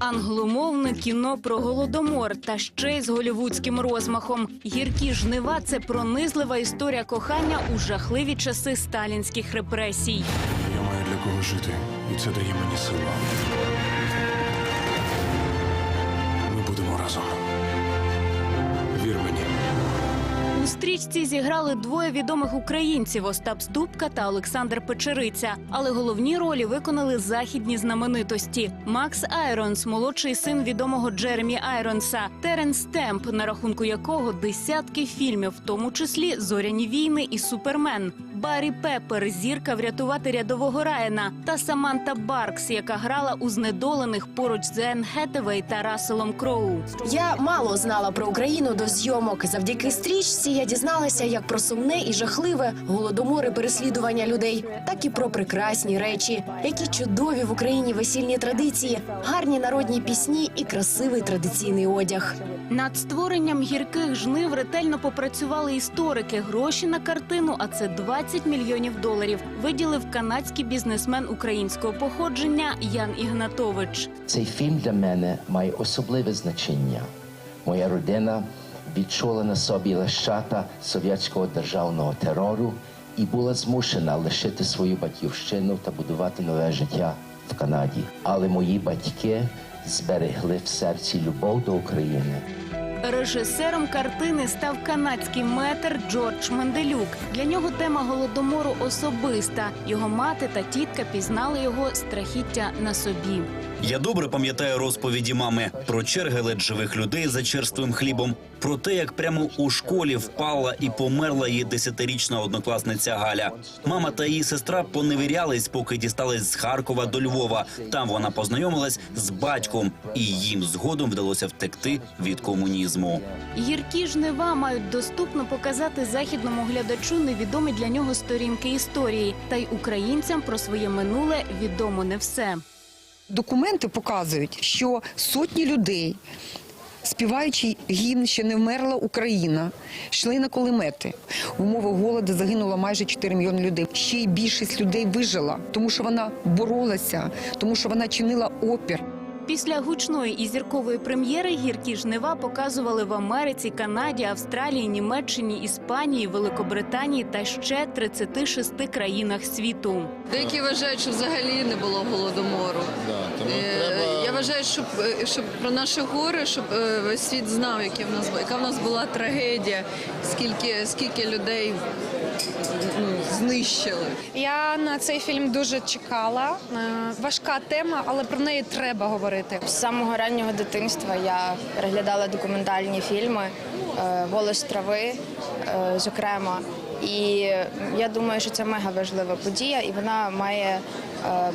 Англомовне кіно про голодомор та ще й з голівудським розмахом. Гіркі жнива це пронизлива історія кохання у жахливі часи сталінських репресій. Я маю для кого жити, і це дає мені силу. Ми будемо разом. Стрічці зіграли двоє відомих українців Остап Ступка та Олександр Печериця. Але головні ролі виконали західні знаменитості: Макс Айронс, молодший син відомого Джеремі Айронса, Теренс Темп, на рахунку якого десятки фільмів, в тому числі Зоряні війни і Супермен. Баррі Пеппер, зірка врятувати рядового Райана, та Саманта Баркс, яка грала у знедолених поруч з Енн Хетевей та Расселом Кроу. Я мало знала про Україну до зйомок. Завдяки стрічці я дізналася як про сумне і жахливе голодомори переслідування людей, так і про прекрасні речі, які чудові в Україні весільні традиції, гарні народні пісні і красивий традиційний одяг. Над створенням гірких жнив ретельно попрацювали історики. Гроші на картину, а це 20 мільйонів доларів. Виділив канадський бізнесмен українського походження Ян Ігнатович. Цей фільм для мене має особливе значення. Моя родина відчула на собі лещата совєтського державного терору і була змушена лишити свою батьківщину та будувати нове життя в Канаді. Але мої батьки зберегли в серці любов до України. Режисером картини став канадський метр Джордж Менделюк. Для нього тема голодомору особиста. Його мати та тітка пізнали його страхіття на собі. Я добре пам'ятаю розповіді мами про черги ледь живих людей за черствим хлібом, про те, як прямо у школі впала і померла її десятирічна однокласниця Галя. Мама та її сестра поневірялись, поки дістались з Харкова до Львова. Там вона познайомилась з батьком, і їм згодом вдалося втекти від комунізму. Гіркі жнива мають доступно показати західному глядачу невідомі для нього сторінки історії, та й українцям про своє минуле відомо не все. Документи показують, що сотні людей, співаючи гімн, що не вмерла Україна, йшли на кулемети. В умовах голоду загинуло майже 4 мільйони людей. Ще й більшість людей вижила, тому що вона боролася, тому що вона чинила опір. Після гучної і зіркової прем'єри гіркі жнива показували в Америці, Канаді, Австралії, Німеччині, Іспанії, Великобританії та ще 36 країнах світу. Деякі вважають, що взагалі не було голодомору. Е, Я вважаю, щоб, е, щоб про наше горе, щоб е, весь світ знав, яке в нас яка в нас була трагедія, скільки, скільки людей ну, знищили. Я на цей фільм дуже чекала. Е, Важка тема, але про неї треба говорити. З самого раннього дитинства я переглядала документальні фільми Голос трави, зокрема. І я думаю, що це мега важлива подія, і вона має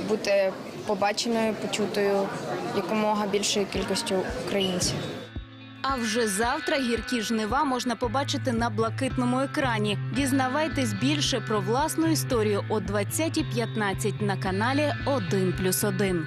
бути побаченою, почутою якомога більшою кількістю українців. А вже завтра гіркі жнива можна побачити на блакитному екрані. Дізнавайтесь більше про власну історію о 20.15 на каналі 1+,1.